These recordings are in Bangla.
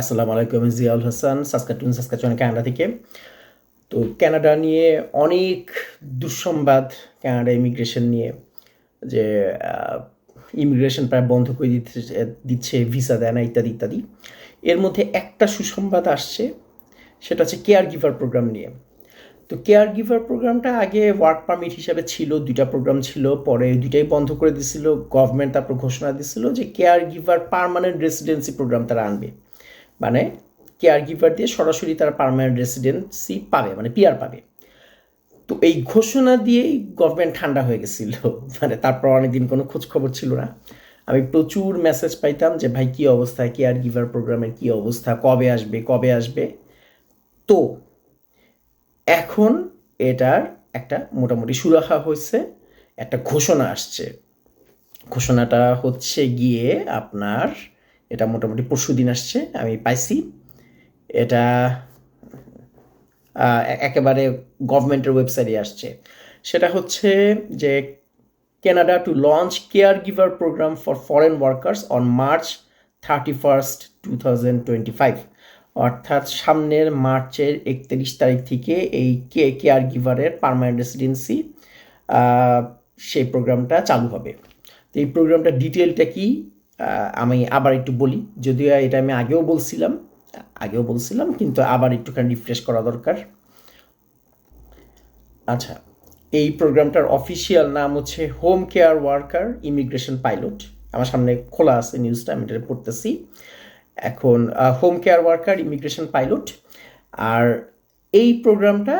আসসালামু আলাইকুম, Ziaul Hasan, Saskatoon, Saskatchewan Canada থেকে। তো কানাডা নিয়ে অনেক দুঃসংবাদ ক্যানাডা ইমিগ্রেশন নিয়ে, যে ইমিগ্রেশন প্রায় বন্ধ করে দিতে, দিচ্ছে ভিসা দেয় না, ইত্যাদি ইত্যাদি। এর মধ্যে একটা সুসংবাদ আসছে, সেটা হচ্ছে কেয়ার গিভার প্রোগ্রাম নিয়ে। তো কেয়ার গিভার প্রোগ্রামটা আগে ওয়ার্ক পারমিট হিসাবে ছিল, দুইটা প্রোগ্রাম ছিল, পরে দুইটাই বন্ধ করে দিছিল গভর্নমেন্ট তারপর ঘোষণা দিছিল যে caregiver permanent residency programme তারা আনবে। মানে কেয়ার গিভার দিয়ে সরাসরি তারা পারমানেন্ট রেসিডেন্সি পাবে মানে পিয়ার পাবে। তো এই ঘোষণা দিয়েই গভর্নমেন্ট ঠান্ডা হয়ে গেছিল। মানে তারপর অনেকদিন কোনো খোঁজ খবর ছিল না। আমি প্রচুর মেসেজ পাইতাম যে, ভাই, কী অবস্থা? কেয়ার গিভার প্রোগ্রামের কী অবস্থা? কবে আসবে? কবে আসবে? তো এখন এটার একটা মোটামুটি সুরাহা হয়েছে, একটা ঘোষণা আসছে। ঘোষণাটা হচ্ছে গিয়ে আপনার এটা মোটামুটি পরশু দিন আসছে, আমি পাইছি। এটা একেবারে গভর্নমেন্টের ওয়েবসাইটে আসছে। সেটা হচ্ছে যে Canada to launch caregiver programme for foreign workers on March thirty first two thousand twenty five অর্থাৎ সামনের মার্চের একত্রিশ তারিখ থেকে এই কে কেয়ার গিভারের পারমানেন্ট রেসিডেন্সি সেই প্রোগ্রামটা চালু হবে। তো এই প্রোগ্রামটা ডিটেলটা কি? আমি আবার একটু বলি, যদিও এটা আমি আগেও বলছিলাম আগেও বলছিলাম, কিন্তু আবার একটুখানি রিফ্রেশ করা দরকার। আচ্ছা এই প্রোগ্রামটার অফিসিয়াল নাম হচ্ছে home care worker immigration pilot আমার সামনে খোলা আছে নিউজটা আমি এটা পড়তেছি। এখন home care worker immigration pilot আর এই প্রোগ্রামটা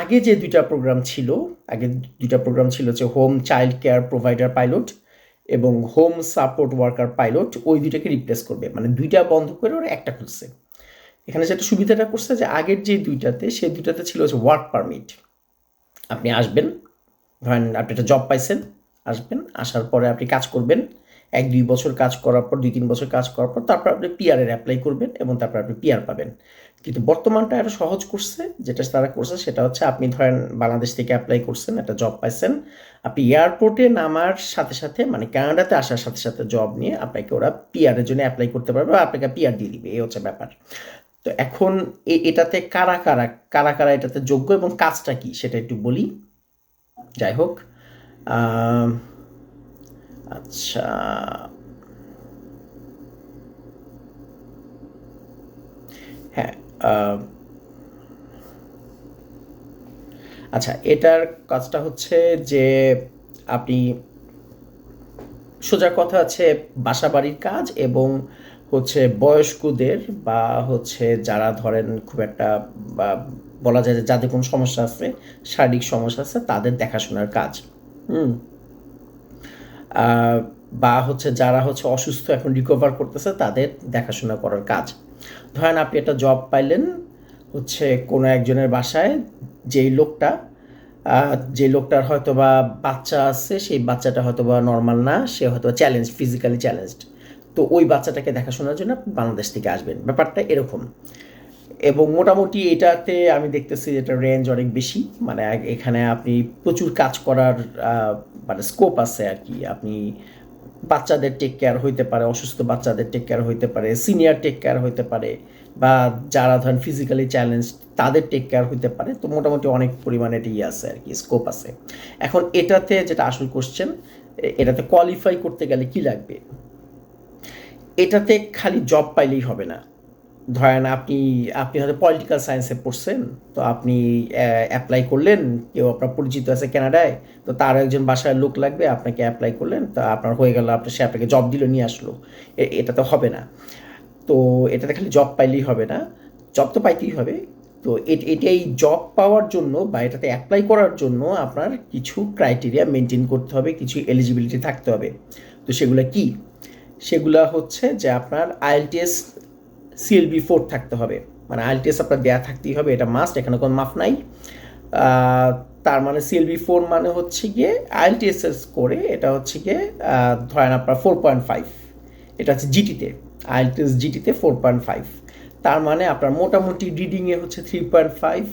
আগে যে দুইটা প্রোগ্রাম ছিল, আগে দুইটা প্রোগ্রাম ছিল হচ্ছে home child care provider pilot এবং হোম সাপোর্ট ওয়ার্কার পাইলট ওই দুইটাকে রিপ্লেস করবে। মানে দুইটা বন্ধ করে ওরা একটা খুলছে। এখানে যেটা সুবিধাটা করছে যে আগের যে দুইটাতে, সেই দুইটাতে ছিল হচ্ছে ওয়ার্ক পারমিট আপনি আসবেন, ধরেন আপনি একটা জব পাইছেন, আসবেন, আসার পরে আপনি কাজ করবেন এক দুই বছর কাজ করার পর, দুই তিন বছর কাজ করার পর তারপর আপনি পিআরের অ্যাপ্লাই করবেন এবং তারপর আপনি পিআর পাবেন। কিন্তু বর্তমানটা আরও সহজ করছে যেটা তারা করছে সেটা হচ্ছে আপনি ধরেন বাংলাদেশ থেকে অ্যাপ্লাই করছেন, একটা জব পাইছেন। আপনি এয়ারপোর্টে নামার সাথে সাথে মানে কানাডাতে আসার সাথে সাথে জব নিয়ে আপনাকে ওরা পিআরের জন্য অ্যাপ্লাই করতে পারবে বা আপনাকে পিআর দিয়ে দিবে, এই হচ্ছে ব্যাপার। তো এখন এটাতে কারা কারা কারা কারা এটাতে যোগ্য এবং কাজটা কি সেটা একটু বলি। যাই হোক আচ্ছা। হ্যাঁ আচ্ছা এটার কাজটা হচ্ছে যে আপনি সোজা কথা আছে বাসা বাড়ির কাজ এবং হচ্ছে বয়স্কদের বা হচ্ছে যারা ধরেন খুব একটা বা বলা যায় যে যাদের কোনো সমস্যা আছে, শারীরিক সমস্যা আছে, তাদের দেখাশোনার কাজ। হুম? বা হচ্ছে যারা হচ্ছে অসুস্থ এখন রিকভার করতেছে, তাদের দেখাশোনা করার কাজ। ধরেন আপনি একটা জব পাইলেন, হচ্ছে কোনো একজনের বাসায়, যেই লোকটা যে লোকটার হয়তো বা বাচ্চা আছে, সেই বাচ্চাটা হয়তো বা নর্মাল না, সে হয়তো চ্যালেঞ্জ ফিজিক্যালি চ্যালেঞ্জড তো ওই বাচ্চাটাকে দেখাশোনার জন্য বাংলাদেশ থেকে আসবেন। ব্যাপারটা এরকম। এবং মোটামুটি এটাতে আমি দেখতেছি এটা রেঞ্জ অনেক বেশি। মানে এখানে আপনি প্রচুর কাজ করার মানে স্কোপ আছে আর কি। আপনি বাচ্চাদের টেক কেয়ার হইতে পারে, অসুস্থ বাচ্চাদের টেক কেয়ার হইতে পারে সিনিয়র টেক কেয়ার হইতে পারে, বা যারা ধরেন ফিজিক্যালি চ্যালেঞ্জ তাদের টেক কেয়ার হইতে পারে। তো মোটামুটি অনেক পরিমাণে এটি আছে আর কি স্কোপ আছে। এখন এটাতে যেটা আসল কোশ্চেন এটাতে কোয়ালিফাই করতে গেলে কি লাগবে? এটাতে খালি জব পাইলেই হবে না। ধরেন আপনি আপনি হয়তো পলিটিক্যাল সায়েন্সে পড়ছেন, তো আপনি অ্যাপ্লাই করলেন, কেউ আপনার পরিচিত আছে কানাডায় তো তার একজন বাসায় লোক লাগবে, আপনাকে অ্যাপ্লাই করলেন, তো আপনার হয়ে গেল, আপনার সে আপনাকে জব দিল, নিয়ে আসলো। এটা তো হবে না। তো এটাতে খালি জব পাইলেই হবে না। জব তো পাইতেই হবে। তো এটাই জব পাওয়ার জন্য বা এটাতে অ্যাপ্লাই করার জন্য আপনার কিছু ক্রাইটেরিয়া মেনটেন করতে হবে, কিছু এলিজিবিলিটি থাকতে হবে। তো সেগুলো কি? সেগুলা হচ্ছে যে আপনার আইএলটিএস সিএলবি ফোর থাকতে হবে। মানে আইএলটিএস আপনার দেয়া থাকতেই হবে, এটা মাস্ট এখানে কোনো মাফ নাই। তার মানে সিএলবি ফোর মানে হচ্ছে গিয়ে আইএলটিএস করে এটা হচ্ছে গিয়ে ধরেন আপনার ফোর পয়েন্ট ফাইভ এটা হচ্ছে জিটিতে আইএলটিএস জিটিতে ফোর পয়েন্ট ফাইভ তার মানে আপনার মোটামুটি রিডিংয়ে হচ্ছে থ্রি পয়েন্ট ফাইভ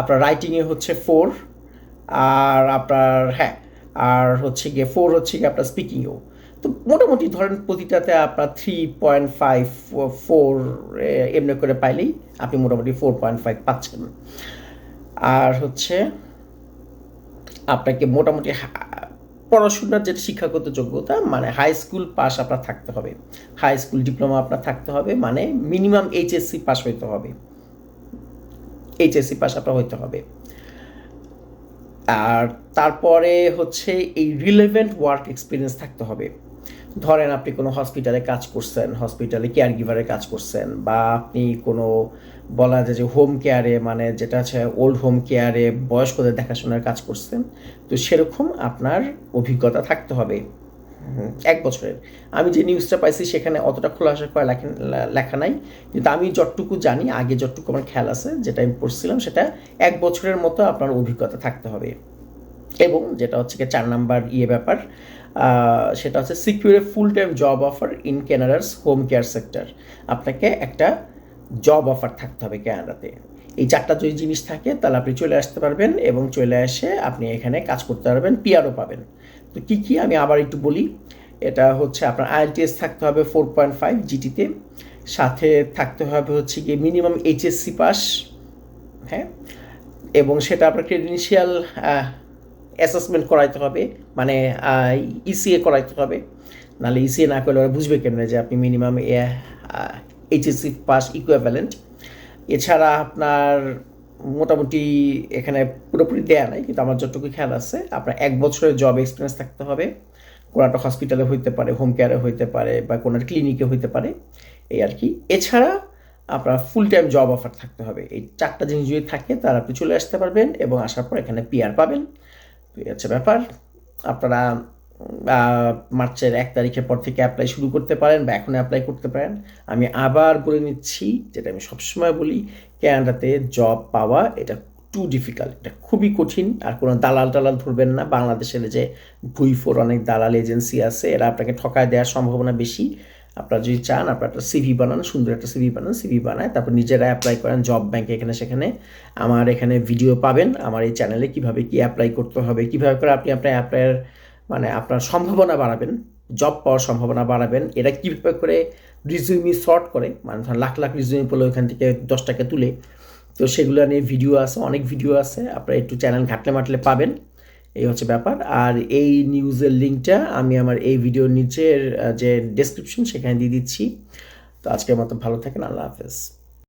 আপনার রাইটিংয়ে হচ্ছে ফোর আর আপনার হ্যাঁ আর হচ্ছে গিয়ে ফোর হচ্ছে গিয়ে আপনার স্পিকিংয়েও তো মোটামুটি ধরেন প্রতিটাতে আপনার থ্রি পয়েন্ট ফাইভ ফোর এমনি করে পাইলেই আপনি মোটামুটি ফোর পয়েন্ট ফাইভ পাচ্ছেন। আর হচ্ছে আপনাকে মোটামুটি পড়াশোনার যেটা শিক্ষাগত যোগ্যতা মানে হাই স্কুল পাস আপনার থাকতে হবে। হাই স্কুল ডিপ্লোমা আপনার থাকতে হবে মানে মিনিমাম এইচএসসি পাস হইতে হবে। এইচএসসি পাস আপনার হইতে হবে। আর তারপরে হচ্ছে এই রিলেভেন্ট ওয়ার্ক এক্সপিরিয়েন্স থাকতে হবে। ধরেন আপনি কোনো হসপিটালে কাজ করছেন হসপিটালে কেয়ার গিভারে কাজ করছেন বা আপনি কোনো বলা যায় যে হোম কেয়ারে মানে যেটা আছে ওল্ড হোম কেয়ারে বয়স্কদের দেখাশোনার কাজ করছেন তো সেরকম আপনার অভিজ্ঞতা থাকতে হবে। এক বছরের। আমি যে নিউজটা পাইছি সেখানে অতটা খোলাসা করে লেখা লেখা নাই কিন্তু আমি যতটুকু জানি আগে যতটুকু আমার খেয়াল আছে যেটা আমি পড়ছিলাম সেটা এক বছরের মতো আপনার অভিজ্ঞতা থাকতে হবে। এবং যেটা হচ্ছে কি চার নাম্বার ইয়ে ব্যাপার সেটা হচ্ছে secure full time job offer in ক্যানাডার্স home care sector আপনাকে একটা জব অফার থাকতে হবে ক্যানাডাতে এই চারটা যদি জিনিস থাকে, তাহলে আপনি চলে আসতে পারবেন এবং চলে এসে আপনি এখানে কাজ করতে পারবেন পিআরও পাবেন। তো কী কী? আমি আবার একটু বলি। এটা হচ্ছে আপনার আইএলটিএস থাকতে হবে ফোর পয়েন্ট ফাইভ জিটিতে সাথে থাকতে হবে হচ্ছে গিয়ে মিনিমাম এইচএসসি পাস হ্যাঁ? এবং সেটা আপনার ক্রেডেন্সিয়াল অ্যাসেসমেন্ট করাইতে হবে মানে ইসিএ করাইতে হবে। নাহলে ইসিএ না করলে ওরা বুঝবে কেমনে যে আপনি মিনিমাম এইচএসসি পাস ইকুইভ্যালেন্ট এছাড়া আপনার মোটামুটি এখানে পুরোপুরি দেয়া নাই, কিন্তু আমার যতটুকু খেয়াল আছে, আপনার এক বছরের জব এক্সপিরিয়েন্স থাকতে হবে। কোনো একটা হসপিটালে হইতে পারে হোম কেয়ারে হইতে পারে, বা কোনো ক্লিনিকে হইতে পারে, এই আর কি। এছাড়া আপনার ফুল টাইম জব অফার থাকতে হবে। এই চারটা জিনিস যদি থাকে, তাহলে আপনি চলে আসতে পারবেন এবং আসার পর এখানে পিআর পাবেন। এই হচ্ছে ব্যাপার। আপনারা মার্চের এক তারিখের পর থেকে অ্যাপ্লাই শুরু করতে পারেন বা এখন অ্যাপ্লাই করতে পারেন। আমি আবার বলে নিচ্ছি, যেটা আমি সবসময় বলি ক্যানাডাতে জব পাওয়া এটা টু ডিফিকাল্ট এটা খুবই কঠিন। আর কোনো দালাল টালাল ধরবেন না। বাংলাদেশের যে ভুই ফোর অনেক দালাল এজেন্সি আছে, এরা আপনাকে ঠকায় দেওয়ার সম্ভাবনা বেশি। আপনারা যদি চান, আপনার একটা সিভি বানান, সুন্দর একটা সিভি বানান সিভি বানায় তারপর নিজেরা অ্যাপ্লাই করেন জব ব্যাংকে এখানে, সেখানে। আমার এখানে ভিডিও পাবেন, আমার এই চ্যানেলে কীভাবে কি অ্যাপ্লাই করতে হবে, কীভাবে করে আপনি আপনার অ্যাপ্লাইয়ের মানে আপনার সম্ভাবনা বাড়াবেন জব পাওয়ার সম্ভাবনা বাড়াবেন, এরা কীভাবে করে রিজিউমি শর্ট করে মানে লাখ লাখ রিজিউমি পেলে ওইখান থেকে দশটাকে তুলে। তো সেগুলো নিয়ে ভিডিও আছে, অনেক ভিডিও আছে, আপনারা একটু চ্যানেল ঘাটলে মাটলে পাবেন। এই হচ্ছে ব্যাপার। আর এই নিউজের লিঙ্কটা আমি আমার এই ভিডিওর নিচের যে ডেসক্রিপশন সেখানে দিয়ে দিচ্ছি। তো আজকের মতো ভালো থাকেন, আল্লাহ হাফেজ।